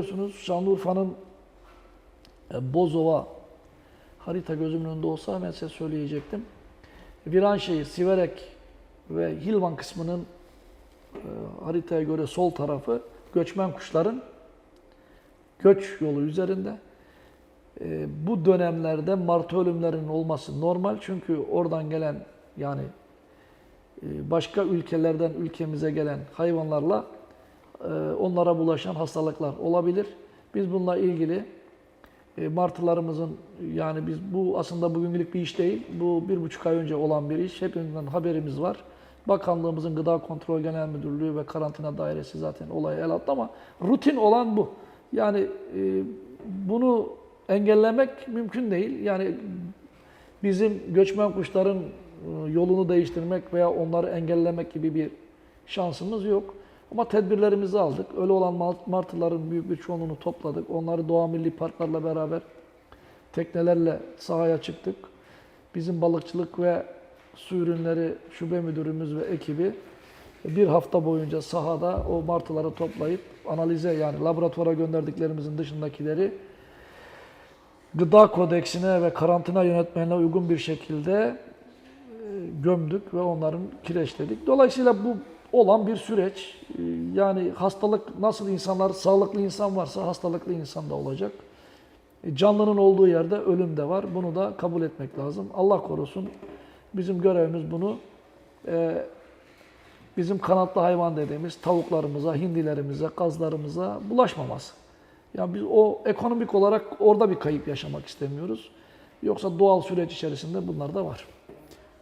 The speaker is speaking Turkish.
Biliyorsunuz Şanlıurfa'nın e, Bozova harita gözümün önünde olsa hemen size söyleyecektim. Viranşehir, Siverek ve Hilvan kısmının e, haritaya göre sol tarafı göçmen kuşların göç yolu üzerinde. E, bu dönemlerde martı ölümlerinin olması normal çünkü oradan gelen yani e, başka ülkelerden ülkemize gelen hayvanlarla onlara bulaşan hastalıklar olabilir. Biz bununla ilgili e, martılarımızın yani biz bu aslında bugünlük bir iş değil. Bu bir buçuk ay önce olan bir iş. Hepimizden haberimiz var. Bakanlığımızın Gıda Kontrol Genel Müdürlüğü ve Karantina Dairesi zaten olaya el attı ama rutin olan bu. Yani e, bunu engellemek mümkün değil. Yani bizim göçmen kuşların e, yolunu değiştirmek veya onları engellemek gibi bir şansımız yok. Ama tedbirlerimizi aldık. Öyle olan mart- martıların büyük bir çoğunluğunu topladık. Onları Doğa Milli Parklarla beraber teknelerle sahaya çıktık. Bizim balıkçılık ve su ürünleri şube müdürümüz ve ekibi bir hafta boyunca sahada o martıları toplayıp analize yani laboratuvara gönderdiklerimizin dışındakileri gıda kodeksine ve karantina yönetmenine uygun bir şekilde e, gömdük ve onların kireçledik. Dolayısıyla bu olan bir süreç. E, Yani hastalık nasıl insanlar, sağlıklı insan varsa hastalıklı insan da olacak. E, Canlının olduğu yerde ölüm de var. Bunu da kabul etmek lazım. Allah korusun. Bizim görevimiz bunu e, bizim kanatlı hayvan dediğimiz tavuklarımıza, hindilerimize, kazlarımıza bulaşmaması. Yani biz o ekonomik olarak orada bir kayıp yaşamak istemiyoruz. Yoksa doğal süreç içerisinde bunlar da var.